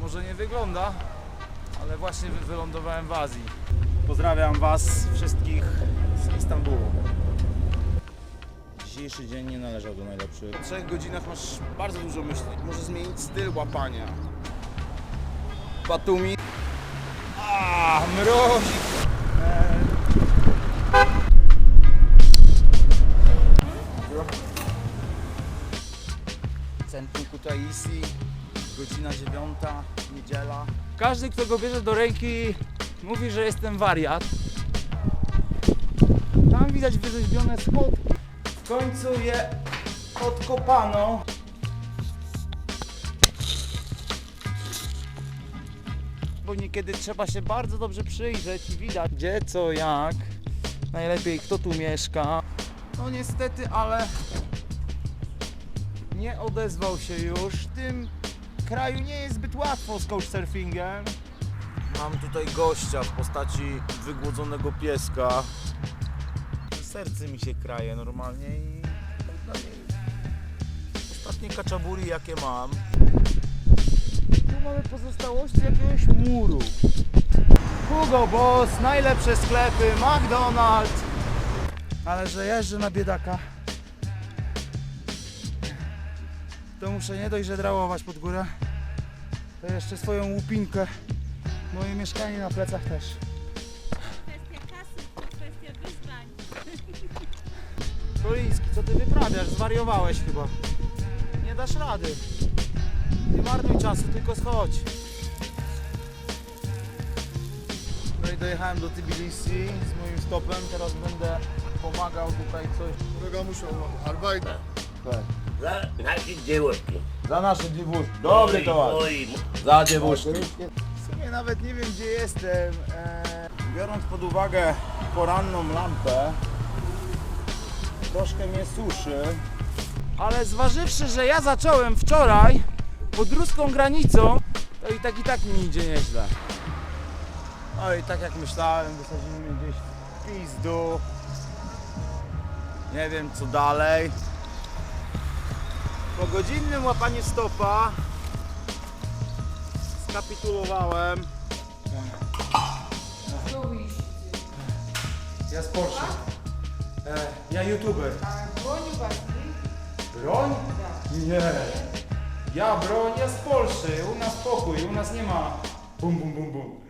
Może nie wygląda, ale właśnie wy- wylądowałem w Azji. Pozdrawiam Was wszystkich z Istanbulu. Dzisiejszy dzień nie należał do najlepszych. W trzech godzinach masz bardzo dużo myśli. Może zmienić styl łapania. Batumi. A, mrozik! Centrum Kutaisi. Godzina dziewiąta, niedziela. Każdy, kto go bierze do ręki, mówi, że jestem wariat. Tam widać wyrzeźbione schodki. W końcu je odkopano. Bo niekiedy trzeba się bardzo dobrze przyjrzeć i widać gdzie, co, jak. Najlepiej kto tu mieszka. No niestety, ale nie odezwał się już. Tym kraju nie jest zbyt łatwo z couchsurfingiem. Mam tutaj gościa w postaci wygłodzonego pieska. Serce mi się kraje normalnie i no ostatnie kaczaburi jakie mam. Tu mamy pozostałości jakiegoś muru. Hugo Boss, najlepsze sklepy, McDonald's. Ale że jeżdżę na biedaka, to muszę nie dość, że drałować pod górę, to jeszcze swoją łupinkę, moje mieszkanie na plecach też. Kwestia kasy, to kwestia wyzwań. Koliński, co ty wyprawiasz? Zwariowałeś chyba. Nie dasz rady. Nie marnuj czasu, tylko schodź. No i dojechałem do Tbilisi z moim stopem. Teraz będę pomagał tutaj coś. Kolega musiał Arbeit. Za nasze dziewuszki. Za nasze dziewuszki. Dobry towarz. Oj, Za dziewuszki. W sumie nawet nie wiem gdzie jestem. Eee, Biorąc pod uwagę poranną lampę, troszkę mnie suszy. Ale zważywszy, że ja zacząłem wczoraj pod ruską granicą, to i tak i tak mi idzie nieźle. no i tak jak myślałem, wysadzili mnie gdzieś w pizdu. Nie wiem co dalej. Po godzinnym łapaniu stopa skapitulowałem. Ja z Porsche. E, ja youtuber. Broń? Nie. Ja broń, ja z Polszy. U nas pokój, u nas nie ma bum bum bum bum.